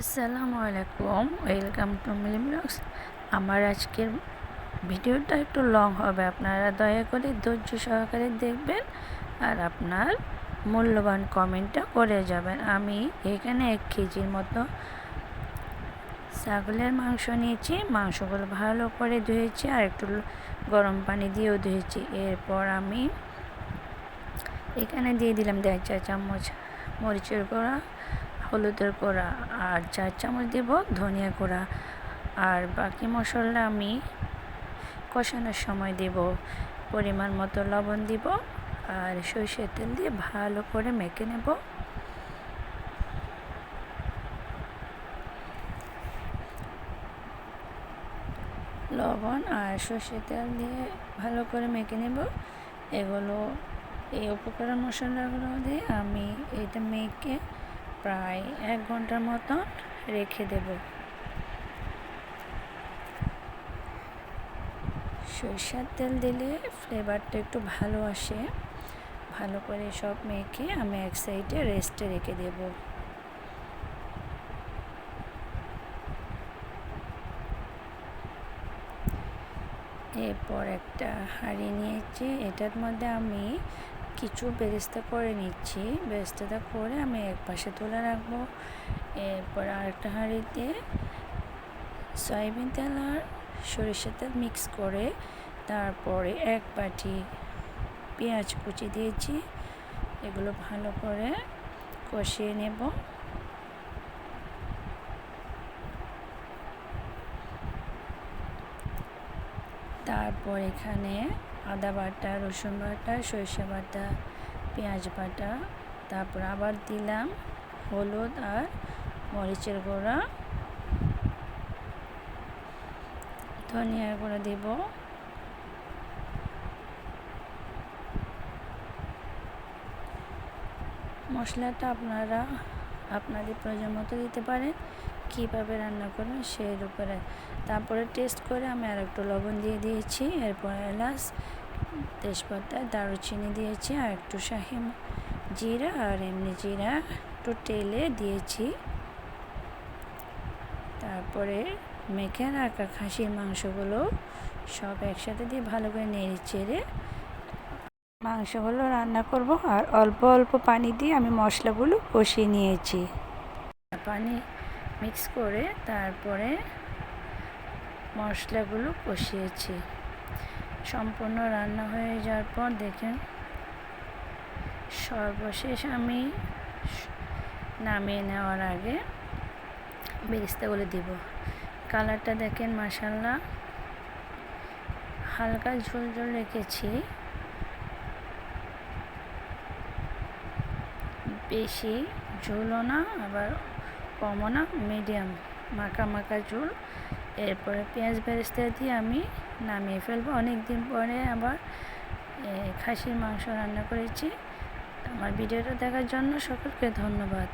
আসসালামু আলাইকুম, welcome two milli blogs. আমার আজকের ভিডিওটা একটু লং হবে, আপনারা দয়া করে ধৈর্য সহকারে দেখবেন আর আপনার মূল্যবান কমেন্টটা করে যাবেন। আমি এখানে এক কেজির মতো ছাগলের মাংস নিয়েছি, মাংসগুলো ভালো করে ধুয়েছি আর একটু গরম পানি দিয়েও ধুয়েছি। এরপর আমি এখানে দিয়ে দিলাম দেড় চা চামচ মরিচের গুঁড়া হলুদের গুঁড়া আর চার চামচ দেব ধনিয়া গুঁড়া আর বাকি মশলা আমি কষানোর সময় দেব। পরিমাণ মতো লবণ দিব আর সরষের তেল দিয়ে ভালো করে মেখে নেব। লবণ আর সর্ষের তেল দিয়ে ভালো করে মেখে নেব। এগুলো এই উপকরণ মশলাগুলো দিয়ে আমি এটা মেখে প্রায় এক ঘণ্টার মতো রেখে দেব। সরষের তেল দিলে ফ্লেভারটা একটু ভালো আসে। ভালো করে সব মেখে আমি এক সাইডে রেস্টে রেখে দেব। এরপর একটা হাঁড়ি নিয়েছি। এটার মধ্যে আমি কিছু বেরেস্তা করে নিচ্ছি। বেরেস্তাটা করে আমি এক পাশে তুলে রাখব। এরপর আরেকটা হাঁড়িতে সয়াবিন তেল আর সরিষার তেল মিক্স করে তারপরে এক বাটি পেঁয়াজ কুচি দিয়েছি। এগুলো ভালো করে কষিয়ে নেব। তারপর এখানে আদা বাটা, রসুন বাটা, সরষে বাটা, পেঁয়াজ বাটা, তারপর আবার দিলাম হলুদ আর মরিচের গুঁড়া। ধনিয়ার গুঁড়া দেব। মশলাটা আপনারা আপনাদের প্রয়োজন মতো দিতে পারেন। কীভাবে রান্না করবেন সেই উপরে। তারপরে টেস্ট করে আমি আর একটু লবণ দিয়ে দিয়েছি। এরপর এলাচ, তেজপাতা, দারুচিনি দিয়েছি আর একটু শাহি জিরা আর এমনি জিরা একটু তেলে দিয়েছি। তারপরে মেখে রাখা খাসির মাংসগুলো সব একসাথে দিয়ে ভালো করে নেড়ে চেড়ে মাংসগুলো রান্না করব আর অল্প অল্প পানি দিয়ে আমি মশলাগুলো কষিয়ে নিয়েছি। পানি মিক্স করে তারপরে মশলাগুলো কষিয়েছি। সম্পূর্ণ রান্না হয়ে যাওয়ার পর দেখেন, সর্বশেষ আমি নামিয়ে নেওয়ার আগে বেরিস্তাগুলো দিব। কালারটা দেখেন মাসাল্লাহ হালকা ঝোল ঝোল রেখেছি। বেশি ঝোলও না, আবার কমও না মিডিয়াম, মাখা মাখা ঝোল। এরপরে পেঁয়াজ বেরেস্তা দিয়ে আমি নামিয়ে ফেলব। অনেক দিন পরে আবার খাসির মাংস রান্না করেছি। আমার ভিডিওটা দেখার জন্য সকলকে ধন্যবাদ।